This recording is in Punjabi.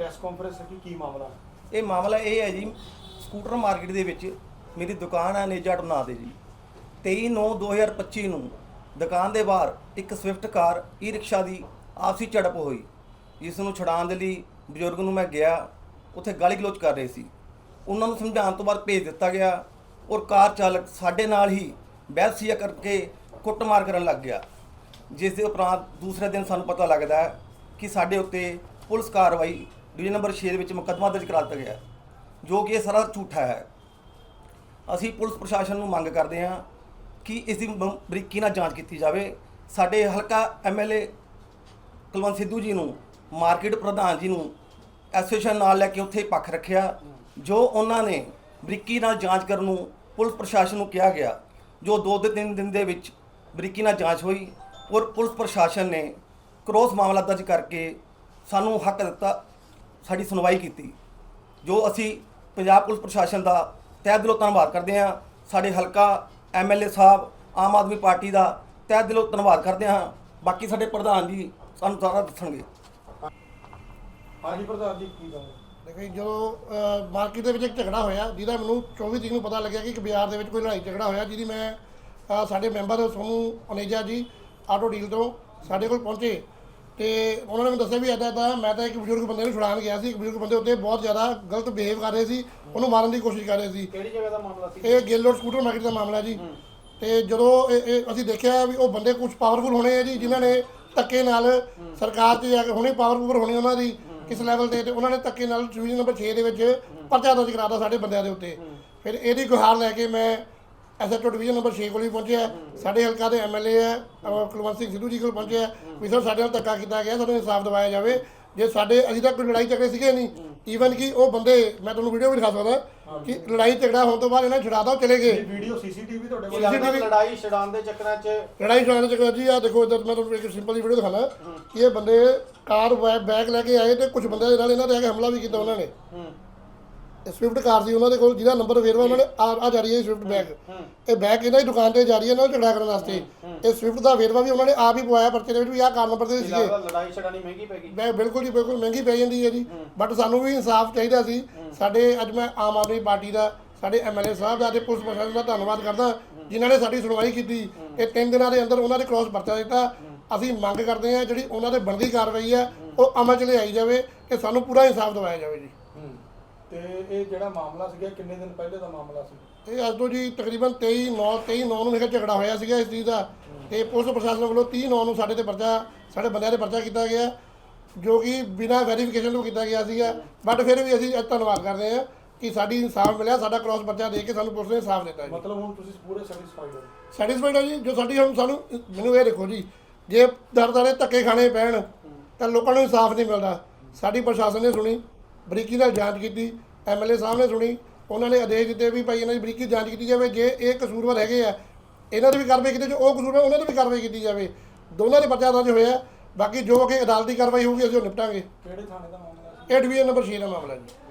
ਪ੍ਰੈਸ ਕਾਨਫਰੰਸ ਰੱਖੀ ਕੀ ਮਾਮਲਾ? ਇਹ ਮਾਮਲਾ ਇਹ ਹੈ ਜੀ, ਸਕੂਟਰ ਮਾਰਕੀਟ ਦੇ ਵਿੱਚ ਮੇਰੀ ਦੁਕਾਨ ਹੈ ਨੇਜਾ ਨਾਂ ਦੇ ਜੀ 23/9/2025 ਨੂੰ ਦੁਕਾਨ ਦੇ ਬਾਹਰ ਇੱਕ ਸਵਿਫਟ ਕਾਰ ਈ ਰਿਕਸ਼ਾ ਦੀ ਆਪਸੀ ਝੜਪ ਹੋਈ, ਜਿਸ ਨੂੰ ਛਡਾਉਣ ਦੇ ਲਈ ਬਜ਼ੁਰਗ ਨੂੰ ਮੈਂ ਗਿਆ, ਉੱਥੇ ਗਾਲੀ ਗਲੋਚ ਕਰ ਰਹੇ ਸੀ। ਉਹਨਾਂ ਨੂੰ ਸਮਝਾਉਣ ਤੋਂ ਬਾਅਦ ਭੇਜ ਦਿੱਤਾ ਗਿਆ ਔਰ ਕਾਰ ਚਾਲਕ ਸਾਡੇ ਨਾਲ ਹੀ ਬਹਿਸੀਆ ਕਰਕੇ ਕੁੱਟਮਾਰ ਕਰਨ ਲੱਗ ਗਿਆ, ਜਿਸ ਦੇ ਉਪਰੰਤ ਦੂਸਰੇ ਦਿਨ ਸਾਨੂੰ ਪਤਾ ਲੱਗਦਾ ਕਿ ਸਾਡੇ ਉੱਤੇ ਪੁਲਿਸ ਕਾਰਵਾਈ ਡਿਵੀਜ਼ਨ ਨੰਬਰ 6 ਦੇ ਵਿੱਚ ਮੁਕੱਦਮਾ ਦਰਜ ਕਰਾ ਦਿੱਤਾ ਗਿਆ ਜੋ ਕਿ ਇਹ ਸਾਰਾ ਝੂਠਾ ਹੈ। ਅਸੀਂ ਪੁਲਿਸ ਪ੍ਰਸ਼ਾਸਨ ਨੂੰ ਮੰਗ ਕਰਦੇ ਹਾਂ ਕਿ ਇਸ ਦੀ ਬਰੀਕੀ ਨਾਲ ਜਾਂਚ ਕੀਤੀ ਜਾਵੇ। ਸਾਡੇ ਹਲਕਾ ਐਮਐਲਏ ਕੁਲਵੰਤ ਸਿੱਧੂ ਜੀ ਨੂੰ, ਮਾਰਕੀਟ ਪ੍ਰਧਾਨ ਜੀ ਨੂੰ ਐਸੋਸੀਏਸ਼ਨ ਨਾਲ ਲੈ ਕੇ ਉੱਥੇ ਪੱਖ ਰੱਖਿਆ, ਜੋ ਉਹਨਾਂ ਨੇ ਬਰੀਕੀ ਨਾਲ ਜਾਂਚ ਕਰਨ ਨੂੰ ਪੁਲਿਸ ਪ੍ਰਸ਼ਾਸਨ ਨੂੰ ਕਿਹਾ ਗਿਆ, ਜੋ ਦੋ ਦੇ ਤਿੰਨ ਦਿਨ ਦੇ ਵਿੱਚ ਬਰੀਕੀ ਨਾਲ ਜਾਂਚ ਹੋਈ ਔਰ ਪੁਲਿਸ ਪ੍ਰਸ਼ਾਸਨ ਨੇ ਕਰੋਸ ਮਾਮਲਾ ਦਰਜ ਕਰਕੇ ਸਾਨੂੰ ਹੱਕ ਦਿੱਤਾ ਸਾਡੀ ਸੁਣਵਾਈ ਕੀਤੀ ਜੋ ਅਸੀਂ ਪੰਜਾਬ ਪੁਲਿਸ ਪ੍ਰਸ਼ਾਸਨ ਦਾ ਤਹਿ ਦਿਲੋਂ ਧੰਨਵਾਦ ਕਰਦੇ ਹਾਂ ਸਾਡੇ ਹਲਕਾ ਐਮਐਲਏ ਸਾਹਿਬ ਆਮ ਆਦਮੀ ਪਾਰਟੀ ਦਾ ਤਹਿ ਦਿਲੋਂ ਧੰਨਵਾਦ ਕਰਦੇ ਹਾਂ ਬਾਕੀ ਸਾਡੇ ਪ੍ਰਧਾਨ ਜੀ ਸਾਨੂੰ ਸਾਰਾ ਦੱਸਣਗੇ। ਹਾਂਜੀ ਪ੍ਰਧਾਨ ਜੀ ਕੀ ਕਹੋਗੇ ਦੇਖੋ ਜੀ, ਜਦੋਂ ਮਾਰਕੀਟ ਦੇ ਵਿੱਚ ਇੱਕ ਝਗੜਾ ਹੋਇਆ ਜਿਹਦਾ ਮੈਨੂੰ 24 ਤਰੀਕ ਨੂੰ ਪਤਾ ਲੱਗਿਆ ਕਿ ਇੱਕ ਬਾਜ਼ਾਰ ਦੇ ਵਿੱਚ ਕੋਈ ਲੜਾਈ ਝਗੜਾ ਹੋਇਆ ਜਿਹਦੀ ਮੈਂ ਅ, ਸਾਡੇ ਮੈਂਬਰ ਸੋਨੂੰ ਅਨੇਜਾ ਜੀ ਆਟੋ ਡੀਲ ਤੋਂ ਸਾਡੇ ਕੋਲ ਪਹੁੰਚੇ। ਤੇ ਉਹਨਾਂ ਨੇ ਮੈਨੂੰ ਦੱਸਿਆ ਵੀ ਇੱਦਾਂ ਤਾਂ ਮੈਂ ਤਾਂ ਇੱਕ ਬਜ਼ੁਰਗ ਬੰਦੇ ਨੂੰ ਛੁਡਾਉਣ ਗਿਆ ਸੀ ਇੱਕ ਬਜ਼ੁਰਗ ਬੰਦੇ ਉੱਤੇ ਬਹੁਤ ਜ਼ਿਆਦਾ ਗਲਤ ਬਿਹੇਵ ਕਰ ਰਹੇ ਸੀ ਉਹਨੂੰ ਮਾਰਨ ਦੀ ਕੋਸ਼ਿਸ਼ ਕਰ ਰਹੇ ਸੀ। ਕਿਹੜੀ ਜਗ੍ਹਾ ਦਾ ਮਾਮਲਾ ਸੀ? ਇਹ ਗੇਲੋਡ ਸਕੂਟਰ ਮਾਰਕੀਟ ਦਾ ਮਾਮਲਾ ਜੀ। ਤੇ ਜਦੋਂ ਇਹ ਇਹ ਅਸੀਂ ਦੇਖਿਆ ਵੀ ਉਹ ਬੰਦੇ ਕੁਝ ਪਾਵਰਫੁਲ ਹੋਣੇ ਆ ਜੀ ਜਿਨ੍ਹਾਂ ਨੇ ਧੱਕੇ ਨਾਲ ਸਰਕਾਰ 'ਚ ਜਾ ਕੇ ਹੁਣੇ ਪਾਵਰਫੁਲ ਹੋਣੀ ਉਹਨਾਂ ਦੀ ਕਿਸ ਲੈਵਲ ਤੇ ਤੇ ਉਹਨਾਂ ਨੇ ਧੱਕੇ ਨਾਲ ਡਿਵੀਜ਼ਨ ਨੰਬਰ 6 ਦੇ ਵਿੱਚ ਪਰਚਾ ਦਰਜ ਕਰਾਤਾ ਸਾਡੇ ਬੰਦਿਆਂ ਦੇ ਉੱਤੇ। ਫਿਰ ਇਹਦੀ ਗੁਹਾਰ ਲੈ ਕੇ ਮੈਂ ਐਸਐਚਓ ਡਿਵੀਜ਼ਨ ਨੰਬਰ 6 ਕੋਲ ਵੀ ਪਹੁੰਚਿਆ ਸਾਡੇ ਹਲਕਾ ਦੇ ਐਮਐਲਏ ਆ ਅਹ ਕੁਲਵੰਤ ਸਿੰਘ ਸਿੱਧੂ ਜੀ ਕੋਲ ਪਹੁੰਚਿਆ ਵੀ ਸਰ ਸਾਡੇ ਨਾਲ ਧੱਕਾ ਕੀਤਾ ਗਿਆ ਸਾਨੂੰ ਇਨਸਾਫ ਦਿਵਾਇਆ ਜਾਵੇ। ਜੇ ਸਾਡੇ ਅਸੀਂ ਤਾਂ ਕੋਈ ਲੜਾਈ ਝਗੜੇ ਸੀਗੇ ਨਹੀਂ। ਈਵਨ ਕਿ ਉਹ ਬੰਦੇ ਮੈਂ ਤੁਹਾਨੂੰ ਵੀਡੀਓ ਵੀ ਦਿਖਾ ਸਕਦਾ ਕਿ ਲੜਾਈ ਝਗੜਾ ਹੋਣ ਤੋਂ ਬਾਅਦ ਇਹਨਾਂ ਉਹ ਚਲੇ ਗਏ। ਵੀਡੀਓ ਸੀਸੀਟੀਵੀ ਤੁਹਾਡੇ ਕੋਲ CCTV ਲੜਾਈ ਛਡਾਉਣ ਦੇ ਚੱਕਰਾਂ 'ਚ ਲੜਾਈ ਚਲਾਉਣ ਦੇ ਚੱਕਰ ਜੀ ਆ ਦੇਖੋ ਇੱਧਰ ਮੈਂ ਤੁਹਾਨੂੰ ਇੱਕ ਸਿੰਪਲ ਵੀਡੀਓ ਦਿਖਾਣਾ ਕਿ ਇਹ ਬੰਦੇ ਕਾਰ ਬੈ- ਬੈਗ ਲੈ ਕੇ ਆਏ ਤੇ ਕੁਝ ਬੰਦਿਆਂ ਦੇ ਨਾਲ ਇਹਨਾਂ ਦੇ ਆ ਕੇ ਹਮਲਾ ਵੀ ਕੀਤਾ ਉਹਨਾਂ ਨੇ। ਹੂੰ। ਇਹ ਸਵਿਫਟ ਕਾਰ ਸੀ ਉਹਨਾਂ ਦੇ ਕੋਲ ਜਿਹਦਾ ਨੰਬਰ ਵੇਰਵਾ ਉਹਨਾਂ ਨੇ ਆ ਆ ਜਾ ਰਹੀ ਹੈ ਸਵਿਫਟ ਬੈਗ ਇਹ ਬੈਗ ਇਹਨਾਂ ਦੀ ਦੁਕਾਨ ਤੇ ਜਾ ਰਹੀ ਹੈ ਨਾਲ ਝਗੜਾ ਕਰਨ ਵਾਸਤੇ। ਇਹ ਸਵਿਫਟ ਦਾ ਵੇਰਵਾ ਵੀ ਉਹਨਾਂ ਨੇ ਆਪ ਹੀ ਪਵਾਇਆ ਪਰਚੇ ਦੇ ਵਿੱਚ ਵੀ ਆਹ ਕਾਰ ਨੰਬਰ ਤੇ ਸੀਗੇ। ਲੜਾਈ ਛਡਾਣੀ ਮਹਿੰਗੀ ਪੈ ਗਈ। ਮੈਂ ਬਿਲਕੁਲ ਜੀ ਬਿਲਕੁਲ ਮਹਿੰਗੀ ਪੈ ਜਾਂਦੀ ਹੈ ਜੀ। ਬਟ ਸਾਨੂੰ ਵੀ ਇਨਸਾਫ ਚਾਹੀਦਾ ਸੀ। ਸਾਡੇ ਅੱਜ ਮੈਂ ਆਮ ਆਦਮੀ ਪਾਰਟੀ ਦਾ ਸਾਡੇ ਐਮਐਲਏ ਸਾਹਿਬ ਦਾ ਤੇ ਪੁਲਿਸ ਪ੍ਰਸ਼ਾਸਨ ਦਾ ਧੰਨਵਾਦ ਕਰਦਾ ਜਿਨ੍ਹਾਂ ਨੇ ਸਾਡੀ ਸੁਣਵਾਈ ਕੀਤੀ। ਇਹ ਤਿੰਨ ਦਿਨਾਂ ਦੇ ਅੰਦਰ ਉਹਨਾਂ ਦੇ ਕ੍ਰੋਸ ਪਰਚਾ ਦਿੱਤਾ। ਅਸੀਂ ਮੰਗ ਕਰਦੇ ਹਾਂ ਜਿਹੜੀ ਉਹਨਾਂ ਤੇ ਬਣਦੀ ਕਾਰਵਾਈ ਹੈ ਉਹ ਅਮਲ 'ਚ ਲਿਆਈ ਜਾਵੇ ਤੇ ਸਾਨੂੰ ਪੂਰਾ ਇਨਸਾਫ ਦਿਵਾਇਆ ਜਾਵੇ ਜੀ। ਤੇ ਇਹ ਜਿਹੜਾ ਮਾਮਲਾ ਸੀਗਾ ਕਿੰਨੇ ਦਿਨ ਪਹਿਲੇ ਦਾ ਮਾਮਲਾ ਸੀ? ਇਹ ਅੱਜ ਤੋਂ ਜੀ ਤਕਰੀਬਨ 23 9 23 9 ਨੂੰ ਇਹ ਝਗੜਾ ਹੋਇਆ ਸੀਗਾ ਇਸ ਚੀਜ਼ ਦਾ ਤੇ ਪੁਲਿਸ ਪ੍ਰਸ਼ਾਸਨ ਵੱਲੋਂ 30 9 ਨੂੰ ਸਾਡੇ ਤੇ ਪਰਚਾ ਸਾਡੇ ਬੰਦਿਆਂ ਦੇ ਪਰਚਾ ਕੀਤਾ ਗਿਆ ਜੋ ਕਿ ਬਿਨਾਂ ਵੈਰੀਫਿਕੇਸ਼ਨ ਤੋਂ ਕੀਤਾ ਗਿਆ ਸੀਗਾ। ਬਟ ਫਿਰ ਵੀ ਅਸੀਂ ਅੱਜ ਧੰਨਵਾਦ ਕਰਦੇ ਹਾਂ ਕਿ ਸਾਡੀ ਇਨਸਾਫ ਮਿਲਿਆ ਸਾਡਾ ਕ੍ਰਾਸ ਪਰਚਾ ਦੇ ਕੇ ਸਾਨੂੰ ਪੁਲਿਸ ਨੇ ਇਨਸਾਫ ਦਿੱਤਾ ਜੀ। ਮਤਲਬ ਹੁਣ ਤੁਸੀਂ ਪੂਰੇ ਸੈਟੀਸਫਾਈਡ ਹੋ? ਸੈਟੀਸਫਾਈਡ ਹੈ ਜੀ ਜੋ ਸਾਡੀ ਹੁਣ ਸਾਨੂੰ ਮੈਨੂੰ ਇਹ ਦੇਖੋ ਜੀ ਜੇ ਦਰ ਦਰੇ ਧੱਕੇ ਖਾਣੇ ਪੈਣ ਤਾਂ ਲੋਕਾਂ ਨੂੰ ਇਨਸਾਫ ਨਹੀਂ ਮਿਲਦਾ। ਸਾਡੀ ਪ੍ਰਸ਼ਾਸਨ ਨੇ ਸੁਣੀ ਬਰੀਕੀ ਨਾਲ ਜਾਂਚ ਕੀਤੀ ਐਮਐਲਏ ਸਾਹਿਬ ਨੇ ਸੁਣੀ ਉਹਨਾਂ ਨੇ ਆਦੇਸ਼ ਦਿੱਤੇ ਵੀ ਭਾਈ ਇਹਨਾਂ ਦੀ ਬਰੀਕੀ ਜਾਂਚ ਕੀਤੀ ਜਾਵੇ ਜੇ ਇਹ ਕਸੂਰਵਾਰ ਹੈਗੇ ਆ ਇਹਨਾਂ ਦੀ ਵੀ ਕਾਰਵਾਈ ਕੀਤੀ ਜੋ ਉਹ ਕਸੂਰਵਾਰ ਉਹਨਾਂ ਦੀ ਵੀ ਕਾਰਵਾਈ ਕੀਤੀ ਜਾਵੇ ਦੋਨਾਂ ਦੇ ਪਰਚਾ ਦਰਜ ਹੋਇਆ ਬਾਕੀ ਜੋ ਕਿ ਅਦਾਲਤੀ ਕਾਰਵਾਈ ਹੋਊਗੀ ਅਸੀਂ ਉਹ ਨਿਪਟਾਂਗੇ। ਕਿਹੜੇ ਥਾਣੇ ਦਾ ਮਾਮਲਾ ਇਹ ਡਿਵੀਜ਼ਨ ਨੰਬਰ 6 ਦਾ ਮਾਮਲਾ ਜੀ।